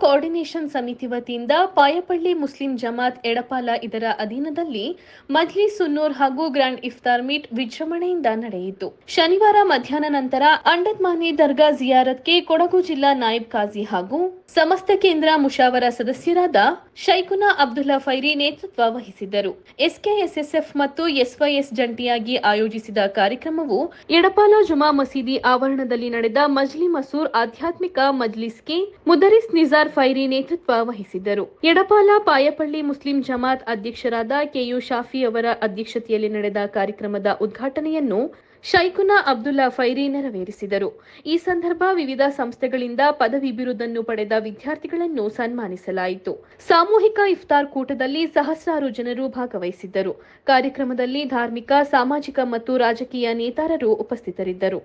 Coordination ಸಮಿತಿ ವತಿಯಿಂದ ಪಾಯಪಳ್ಳಿ Muslim Jamaat Edapala ಇದರ ಅಧೀನದಲ್ಲಿ ಮಜ್ಲಿ ಸುನ್ನೂರ್ ಹಾಗೂ ಗ್ರ್ಯಾಂಡ್ ಇಫ್ತಾರ್ ಮೀಟ್ ವಿಜೃಂಭಣೆಯಿಂದ ನಡೆಯಿತು. ಶನಿವಾರ ಮಧ್ಯಾಹ್ನ ನಂತರ ಅಂಡದ್ಮಾನಿ ದರ್ಗಾ ಜಿಯಾರತ್ಗೆ ಕೊಡಗು ಜಿಲ್ಲಾ ನಾಯಬ್ ಕಾಜಿ ಹಾಗೂ ಸಮಸ್ತ ಕೇಂದ್ರ ಮುಷಾವರ ಸದಸ್ಯರಾದ ಶೈಕುನಾ ಅಬ್ದುಲ್ಲಾ ಫೈರಿ ನೇತೃತ್ವ ವಹಿಸಿದ್ದರು. ಎಸ್ಕೆಎಸ್ಎಸ್ಎಫ್ ಮತ್ತು ಎಸ್ವೈಎಸ್ ಜಂಟಿಯಾಗಿ ಆಯೋಜಿಸಿದ ಕಾರ್ಯಕ್ರಮವು ಎಡಪಾಲ ಜುಮಾ ಮಸೀದಿ ಆವರಣದಲ್ಲಿ ನಡೆದ ಮಜ್ಲಿ ಮಸೂರ್ ಆಧ್ಯಾತ್ಮಿಕ ಮಜ್ಲಿಸ್ಗೆ ಮುದರಿಸ್ ನಿಜಾರ್ ಫೈರಿ ನೇತೃತ್ವ ವಹಿಸಿದ್ದರು. ಎಡಪಾಲ ಪಾಯಪಳ್ಳಿ ಮುಸ್ಲಿಂ ಜಮಾತ್ ಅಧ್ಯಕ್ಷರಾದ ಕೆಯು ಶಾಫಿ ಅವರ ಅಧ್ಯಕ್ಷತೆಯಲ್ಲಿ ನಡೆದ ಕಾರ್ಯಕ್ರಮದ ಉದ್ಘಾಟನೆಯನ್ನು ಶೈಖುನಾ ಅಬ್ದುಲ್ಲಾ ಫೈರಿ ನೆರವೇರಿಸಿದರು. ಈ ಸಂದರ್ಭ ವಿವಿಧ ಸಂಸ್ಥೆಗಳಿಂದ ಪದವಿ ಬಿರುದನ್ನು ಪಡೆದ ವಿದ್ಯಾರ್ಥಿಗಳನ್ನು ಸನ್ಮಾನಿಸಲಾಯಿತು. ಸಾಮೂಹಿಕ ಇಫ್ತಾರ್ ಕೂಟದಲ್ಲಿ ಸಹಸ್ರಾರು ಜನರು ಭಾಗವಹಿಸಿದ್ದರು. ಕಾರ್ಯಕ್ರಮದಲ್ಲಿ ಧಾರ್ಮಿಕ, ಸಾಮಾಜಿಕ ಮತ್ತು ರಾಜಕೀಯ ನೇತಾರರು ಉಪಸ್ಥಿತರಿದ್ದರು.